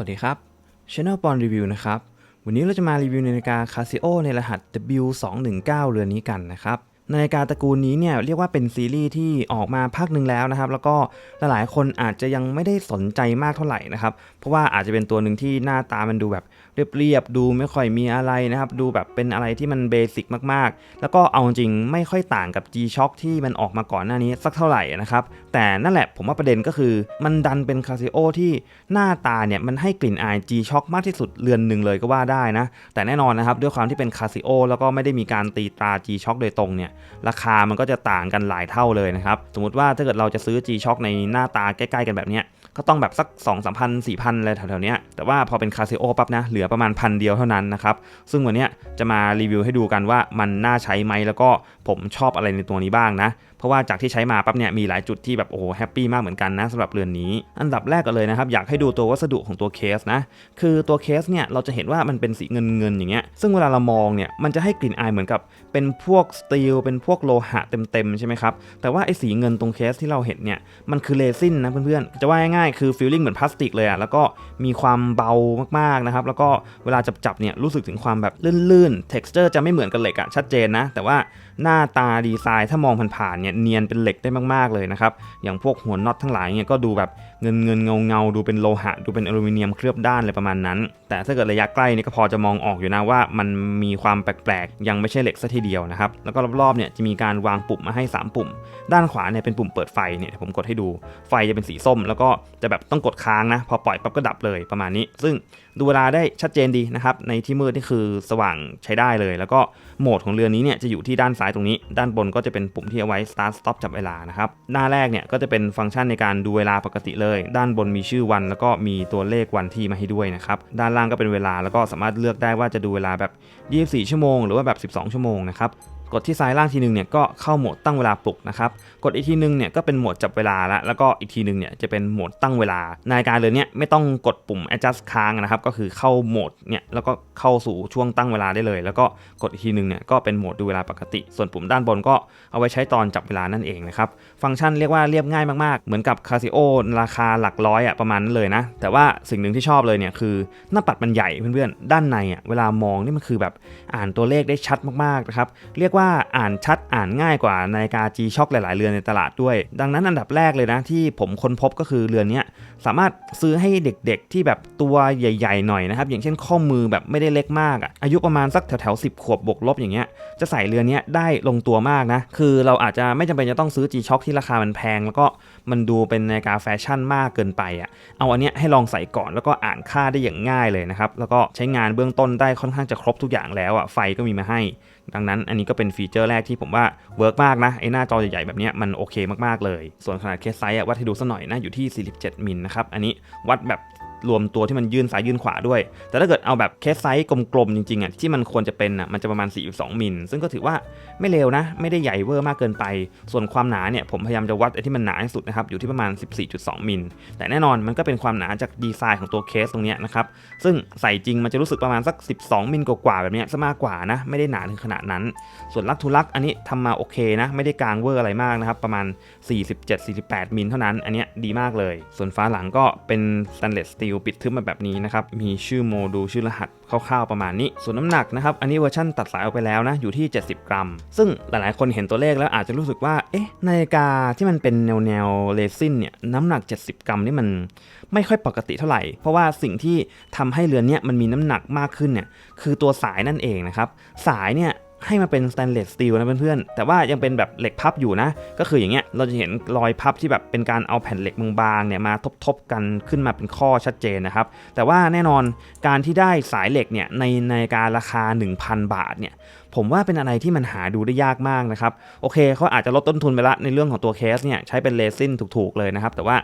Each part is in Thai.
สวัสดีครับ Channel ปอนรีวิวนะครับ วันนี้เราจะมารีวิวนาฬิกา Casio ในรหัส W219 เรือนนี้กันนะครับ นาฬิกาตระกูลนี้เนี่ยเรียกว่าเป็นซีรีส์ที่ออกมาพักหนึ่งแล้วนะครับ แล้วก็หลายๆคนอาจจะยังไม่ได้สนใจมากเท่าไหร่นะครับ เพราะว่าอาจจะเป็นตัวหนึ่งที่หน้าตามันดูแบบเรียบๆดูไม่ค่อยมีอะไรนะครับ ดูแบบเป็นอะไรที่มันเบสิกมากๆ แล้วก็เอาจริงไม่ค่อยต่างกับ G-Shock ที่มันออกมาก่อนหน้านี้สักเท่าไหร่นะครับ แต่นั่นแหละผมว่าประเด็นก็คือ มันดันเป็น Casio ที่หน้าตาเนี่ยมันให้กลิ่นอาย G-Shock มากที่สุดเรือนหนึ่งเลยก็ว่าได้นะ แต่แน่นอนนะครับด้วยความที่เป็น Casio แล้วก็ไม่ได้มีการตีตรา G-Shock โดยตรงเนี่ยราคามันก็จะต่างกันหลายเท่าเลยนะครับ สมมติว่าถ้าเกิดเราจะซื้อ G-Shock ในหน้าตาใกล้ๆกันแบบนี้ก็ต้องแบบสัก 2 3 0 0 0 4 0 0 0อะไรแถวๆนี้แต่ว่าพอเป็นคาซิโอปั๊บนะ เหลือประมาณพันเดียวเท่านั้นนะครับ ซึ่งวันนี้จะมารีวิวให้ดูกันว่ามันน่าใช้ไหมแล้วก็ผมชอบอะไรในตัวนี้บ้างนะเพราะว่าจากที่ใช้มาปั๊บเนี่ยมีหลายจุดที่แบบโอ้โหแฮปปี้มากเหมือนกันนะสำหรับเรือนนี้ อันดับแรกกันเลยนะครับอยากให้ดูตัววัสดุของตัวเคสนะคือตัวเคสเนี่ยเราจะเห็นว่ามันเป็นสีเงินเงินอย่างเงี้ยซึ่งเวลาเรามองเนี่ยมันจะให้กลิ่นอายเหมือนกับเป็นพวกสตีลเป็นพวกโลหะเต็มๆใช่ไหมครับแต่ว่าไอ้สีเงินตรงเคสที่เราเห็นเนี่ยมันคือเรซินนะเพื่อนๆจะว่าง่ายๆคือฟีลลิ่งเหมือนพลาสติกเลยอะแล้วก็มีความเบามากๆนะครับแล้วก็เวลาจับๆเนี่ยรู้สึกถึงความแบบลื่นๆ texture จะไม่เหมือนกับเหล็กอะชัดเจนนะแต่ว่าหน้าตาดีไซน์ถ้ามองผ่านๆเนี่ยเนียนเป็นเหล็กได้มากๆเลยนะครับ อย่างพวกหัวน็อตทั้งหลายเนี่ยก็ดูแบบเงินเงินเงาเงาดูเป็นโลหะ ดูเป็นอลูมิเนียมเคลือบด้านเลยประมาณนั้น แต่ถ้าเกิดระยะใกล้นี่ก็พอจะมองออกอยู่นะว่ามันมีความแปลกๆ ยังไม่ใช่เหล็กซะทีเดียวนะครับ แล้วก็รอบๆเนี่ยจะมีการวางปุ่มมาให้ 3 ปุ่ม ด้านขวาเนี่ยเป็นปุ่มเปิดไฟเนี่ยผมกดให้ดู ไฟจะเป็นสีส้ม แล้วก็จะแบบต้องกดค้างนะพอปล่อยปั๊บก็ดับเลยประมาณนี้ ซึ่งดูเวลาได้ชัดเจนดีนะครับในที่มืดนี่คือสว่างใช้ได้เลย แล้วก็โหมดของเรือนี้เนี่ยจะอยู่ที่ด้านซ้ายตรงนี้ ด้านบนก็จะเป็นปุ่มที่เอาไว้ start stop จับเวลานะครับ หน้าแรกเนี่ยก็จะเป็นฟังก์ชันในการดูเวลาปกติเลย ด้านบนมีชื่อวัน แล้วก็มีตัวเลขวันที่มาให้ด้วยนะครับ ด้านล่างก็เป็นเวลาแล้วก็สามารถเลือกได้ว่าจะดูเวลาแบบ 24 ชั่วโมง หรือว่าแบบ 12 ชั่วโมงนะครับ กดที่ซ้ายล่างทีนึงเนี่ยก็เข้าโหมดตั้งเวลาปลุกนะครับ กดอีกทีนึงเนี่ยก็เป็นโหมดจับเวลาละแล้วก็อีกทีนึงเนี่ยจะเป็นโหมดตั้งเวลา นาฬิกาเรือนเนี้ยไม่ต้องกดปุ่ม adjust ค้างนะครับ ก็คือเข้าโหมดเนี่ยแล้วก็เข้าสู่ช่วงตั้งเวลาได้เลย แล้วก็กดอีกทีนึงเนี่ยก็เป็นโหมดดูเวลาปกติ ส่วนปุ่มด้านบนก็เอาไว้ใช้ตอนจับเวลานั่นเองนะครับ ฟังก์ชันเรียกว่าเรียบง่ายมากๆ เหมือนกับ Casio ราคาหลักร้อยอะประมาณนั้นเลยนะ แต่ว่าสิ่งหนึ่งที่ชอบเลยเนี่ยคือหน้าปัดมันใหญ่เพื่อนๆด้านในอะเวลามองนี่มันคือแบบอ่านตัวเลขได้ชัดมากๆนะครับเรียกว่าว่าอ่านชัดอ่านง่ายกว่านาฬิกา G-Shock หลาย ๆ เรือนในตลาดด้วย ดังนั้นอันดับแรกเลยนะ ที่ผมค้นพบก็คือเรือนนี้สามารถซื้อให้เด็ก ๆ ที่แบบตัวใหญ่ ๆ หน่อยนะครับ อย่างเช่นข้อมือแบบไม่ได้เล็กมากอะอายุประมาณสักแถวๆ10ขวบบวกลบอย่างเงี้ยจะใส่เรือนนี้ได้ลงตัวมากนะ คือเราอาจจะไม่จำเป็นจะต้องซื้อ G-Shock ที่ราคามันแพง แล้วก็มันดูเป็นนาฬิกาแฟชั่นมากเกินไปอะเอาอันเนี้ยให้ลองใส่ก่อนแล้วก็อ่านค่าได้อย่างง่ายเลยนะครับแล้วก็ใช้งานเบื้องต้นได้ค่อนข้างจะครบทุกอย่างแล้วอะไฟก็มีมาให้ ดังนั้นอันนี้ก็เป็นฟีเจอร์แรกที่ผมว่าเวิร์กมากนะไอ้หน้าจอใหญ่ๆแบบนี้มันโอเคมากๆเลย ส่วนขนาดเคสไซส์วัดให้ดูสักหน่อยนะอยู่ที่ 47 มิลนะครับอันนี้วัดแบบ รวมตัวที่มันยื่นซ้ายยื่นขวาด้วย แต่ถ้าเกิดเอาแบบเคสไซส์กลมๆจริงๆอะที่มันควรจะเป็นอะมันจะประมาณ 42 มิล ซึ่งก็ถือว่าไม่เลวนะ ไม่ได้ใหญ่เวอร์มากเกินไป ส่วนความหนาเนี่ยผมพยายามจะวัดไอ้ที่มันหนาที่สุดนะครับอยู่ที่ประมาณ 14.2 มิล แต่แน่นอนมันก็เป็นความหนาจากดีไซน์ของตัวเคสตรงนี้นะครับซึ่งใส่จริงมันจะรู้สึกประมาณสัก 12 มิลกว่าๆแบบเนี้ยซะมากกว่านะไม่ได้หนาถึงขนาดนั้น ส่วนลักทุลักอันนี้ทำมาโอเคนะไม่ได้กลางเวอร์อะไรมากนะครับประมาณ 47-48 มิลเท่านั้น อันนี้ดีมากเลย ส่วนฟ้าหลังก็เป็นสแตนเลสสตีลปิดทึบมาแบบนี้นะครับ มีชื่อโมดูลชื่อรหัสคร่าวๆประมาณนี้ ส่วนน้ำหนักนะครับ อันนี้เวอร์ชั่นตัดสายออกไปแล้วนะ อยู่ที่ 70 กรัม ซึ่งหลายๆ คนเห็นตัวเลขแล้วอาจจะรู้สึกว่า เอ๊ะ นาฬิกาที่มันเป็นแนวแนวๆเรซินเนี่ย น้ำหนัก 70 กรัมนี่มันไม่ค่อยปกติเท่าไหร่ เพราะว่าสิ่งที่ทำให้เรือนเนี้ยมันมีน้ำหนักมากขึ้นเนี่ย คือตัวสายนั่นเองนะครับ สายเนี่ย ให้มาเป็นสแตนเลสสตีลนะเพื่อนๆ แต่ว่ายังเป็นแบบเหล็กพับอยู่นะ ก็คืออย่างเงี้ยเราจะเห็นรอยพับที่แบบเป็นการเอาแผ่นเหล็กบางๆเนี่ยมาทบๆกันขึ้นมาเป็นข้อชัดเจนนะครับ แต่ว่าแน่นอนการที่ได้สายเหล็กเนี่ยในในการราคา 1,000 บาทเนี่ยผมว่าเป็นอะไรที่มันหาดูได้ยากมากนะครับ โอเคเขาอาจจะลดต้นทุนไปละในเรื่องของตัวเคสเนี่ยใช้เป็นเรซินถูกๆเลยนะครับ แต่ว่า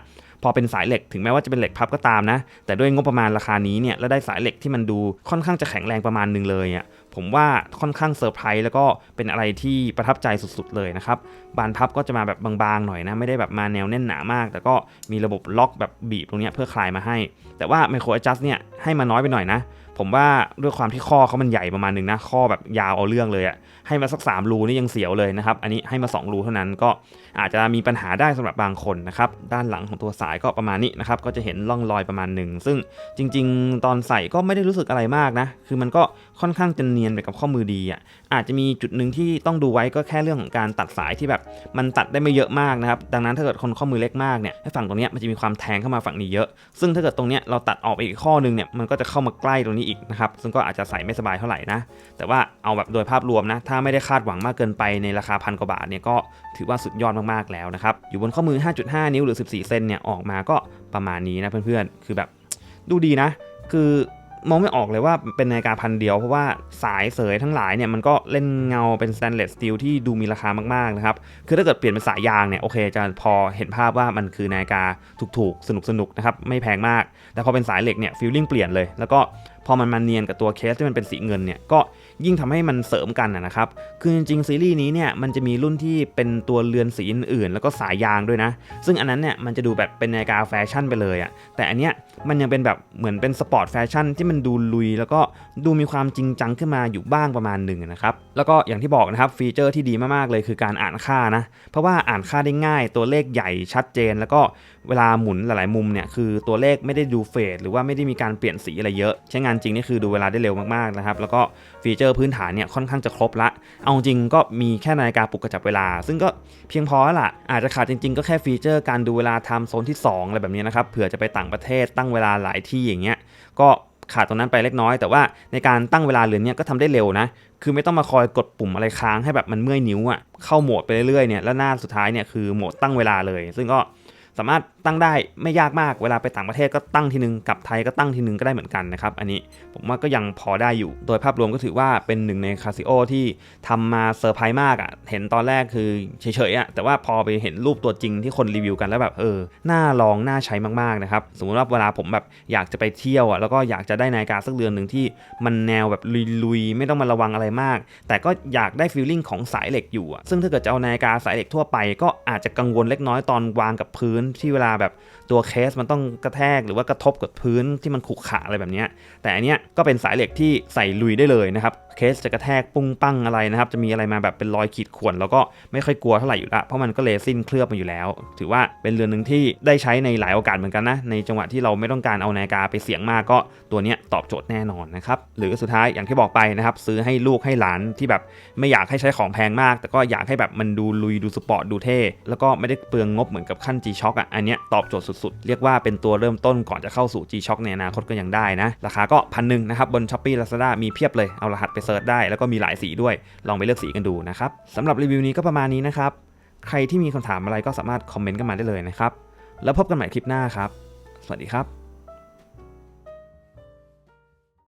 พอเป็นสายเหล็กถึงแม้ว่าจะเป็นเหล็กพับก็ตามนะ แต่ด้วยงบประมาณราคานี้เนี่ยแล้วได้สายเหล็กที่มันดูค่อนข้างจะแข็งแรงประมาณหนึงเลยอะผมว่าค่อนข้างเซอร์ไพรส์แล้วก็เป็นอะไรที่ประทับใจสุดๆเลยนะครับ บานพับก็จะมาแบบบางๆหน่อยนะ ไม่ได้แบบมาแนวแน่นหนามาก แต่ก็มีระบบล็อกแบบบีบตรงนี้เพื่อคลายมาให้ แต่ว่าไมโคร Adjust เนี่ยให้มาน้อยไปหน่อยนะ ผมว่าด้วยความที่ข้อเขามันใหญ่ประมาณหนึ่งนะ ข้อแบบยาวเอาเรื่องเลยอะให้มาสัก 3 รูนี่ยังเสียวเลยนะครับ อันนี้ให้มา 2 รูเท่านั้นก็อาจจะมีปัญหาได้สำหรับบางคนนะครับ ด้านหลังของตัวสายก็ประมาณนี้นะครับ ก็จะเห็นร่องรอยประมาณหนึ่ง ซึ่งจริง ๆ ตอนใส่ก็ไม่ได้รู้สึกอะไรมากนะ คือมันก็ค่อนข้างจะเนียนไปกับข้อมือดีอะอาจจะมีจุดหนึ่งที่ต้องดูไว้ก็แค่เรื่องของการตัดสายที่แบบ มันตัดได้ไม่เยอะมากนะครับ ดังนั้นถ้าเกิดคนข้อมือเล็กมากเนี่ยฝั่งตรงนี้มันจะมีความแทงเข้ามาฝั่งนี้เยอะ ซึ่งถ้าเกิดตรงนี้เราตัดออกไปอีกข้อนึงเนี่ยมันก็จะเข้ามาใกล้ตรงนี้อีกนะครับ ซึ่งก็อาจจะใส่ไม่สบายเท่าไหร่นะ แต่ว่าเอาแบบโดยภาพรวมนะ ถ้าไม่ได้คาดหวังมากเกินไปในราคาพันกว่าบาทเนี่ยก็ถือว่าสุดยอดมากๆแล้วนะครับ อยู่บนข้อมือ 5.5 นิ้วหรือ 14 เซนเนี่ยออกมาก็ประมาณนี้นะเพื่อนๆ คือแบบดูดีนะ คือมองไม่ออกเลยว่าเป็นนาฬิกาพันเดียวเพราะว่าสายเสยทั้งหลายเนี่ยมันก็เล่นเงาเป็นสแตนเลสสตีลที่ดูมีราคามากๆนะครับ คือถ้าเกิดเปลี่ยนเป็นสายยางเนี่ยโอเคจะพอเห็นภาพว่ามันคือนาฬิกาถูกๆ สนุกๆนะครับไม่แพงมาก แต่พอเป็นสายเหล็กเนี่ยฟีลลิ่งเปลี่ยนเลย แล้วก็ พอมันมาเนียนกับตัวเคสที่มันเป็นสีเงินเนี่ยก็ยิ่งทำให้มันเสริมกันนะนะครับ คือจริงๆซีรีส์นี้เนี่ยมันจะมีรุ่นที่เป็นตัวเรือนสีอื่นๆ แล้วก็สายยางด้วยนะ ซึ่งอันนั้นเนี่ยมันจะดูแบบเป็นนาฬิกาแฟชั่นไปเลยอะ่ะ แต่อันเนี้ยมันยังเป็นแบบเหมือนเป็นสปอร์ตแฟชั่นที่มันดูลุย แล้วก็ดูมีความจริงจังขึ้นมาอยู่บ้างประมาณหนึ่งนะครับ แล้วก็อย่างที่บอกนะครับฟีเจอร์ที่ดีมากๆเลยคือการอ่านค่านะ เพราะว่าอ่านค่าได้ง่าย ตัวเลขใหญ่ชัดเจน แล้วก็เวลาหมุนหลายๆมุมเนี่ยคือตัวเลขไม่ได้ดูเฟดหรือว่าไม่ได้มีการเปลี่ยนสีอะไรเยอะ ใช้งานจริงนี่คือดูเวลาได้เร็วมากๆนะครับ แล้วก็ฟีเจอร์พื้นฐานเนี่ยค่อนข้างจะครบละ เอาจริงก็มีแค่นาฬิกาปลุกกระจับเวลา ซึ่งก็เพียงพอแล้วล่ะอาจจะขาดจริง ๆ ก็แค่ฟีเจอร์การดูเวลาไทม์โซนที่ 2 อะไรแบบนี้นะครับ เผื่อจะไปต่างประเทศตั้งเวลาหลายที่อย่างเงี้ย ก็ขาดตรงนั้นไปเล็กน้อย แต่ว่าในการตั้งเวลาเรือนเนี่ยก็ทำได้เร็วนะ คือไม่ต้องมาคอยกดปุ่มอะไรค้างให้แบบมันเมื่อยนิ้วอะ่ะ เข้าโหมดไปเรื่อยๆเนี่ย แล้วหน้าสุดท้ายเนี่ยคือโหมดตั้งเวลาเลย ซึ่งก็สามารถ ตั้งได้ไม่ยากมากเวลาไปต่างประเทศก็ตั้งทีนึงกลับไทยก็ตั้งทีนึงก็ได้เหมือนกันนะครับ อันนี้ผมว่าก็ยังพอได้อยู่ โดยภาพรวมก็ถือว่าเป็นหนึ่งในคาซิโอที่ทำมาเซอร์ไพรส์มากอะ่ะ เห็นตอนแรกคือเฉยๆอะ่ะแต่ว่าพอไปเห็นรูปตัวจริงที่คนรีวิวกันแล้วแบบเออน่าลองน่าใช้มากๆนะครับสมมติว่าเวลาผมแบบอยากจะไปเที่ยวอะ่ะแล้วก็อยากจะได้นาฬิกาสักเรือนหนึ่งที่มันแนวแบบลุยๆไม่ต้องมาระวังอะไรมาก แต่ก็อยากได้ฟีลลิ่งของสายเหล็กอยู่อะซึ่งถ้าเกิดจะเอานาฬิกาสายเหล็กทั่วไป ก็อาจจะกังวลเล็กน้อยตอนวางกับพื้นที่เวลาแบบตัวเคสมันต้องกระแทกหรือว่ากระทบกับพื้นที่มันขรุขระอะไรแบบนี้แต่อันเนี้ยก็เป็นสายเหล็กที่ใส่ลุยได้เลยนะครับเคสจะกระแทกปุ้งปั้งอะไรนะครับ จะมีอะไรมาแบบเป็นรอยขีดข่วนแล้วก็ไม่ค่อยกลัวเท่าไหร่อยู่ละเพราะมันก็เลซินเคลือบมาอยู่แล้ว ถือว่าเป็นเรือนหนึ่งที่ได้ใช้ในหลายโอกาสเหมือนกันนะ ในจังหวะที่เราไม่ต้องการเอานาฬิกาไปเสียงมากก็ตัวเนี้ยตอบโจทย์แน่นอนนะครับ หรือสุดท้ายอย่างที่บอกไปนะครับ ซื้อให้ลูกให้หลานที่แบบไม่อยากให้ใช้ของแพงมาก แต่ก็อยากให้แบบมันดูลุยดูสปอร์ตดูเท่แล้วก็ไม่ได้เปลืองงบเหมือนกับขั้น G-Shock อะอันเนี้ยตอบโจทย์สุดๆ เรียกว่าเป็นตัวเริ่มต้นก่อนจะเข้าสู่ G-Shock ในอนาคตก็ยังได้นะราคาก็พันหนึ่งนะครับบน Shopee Lazada มีเพียบเลยเอารหัสไปเซิร์ชได้แล้วก็มีหลายสีด้วย ลองไปเลือกสีกันดูนะครับสำหรับรีวิวนี้ก็ประมาณนี้นะครับ ใครที่มีคำถามอะไรก็สามารถคอมเมนต์กันมาได้เลยนะครับ แล้วพบกันใหม่คลิปหน้าครับ สวัสดีครับ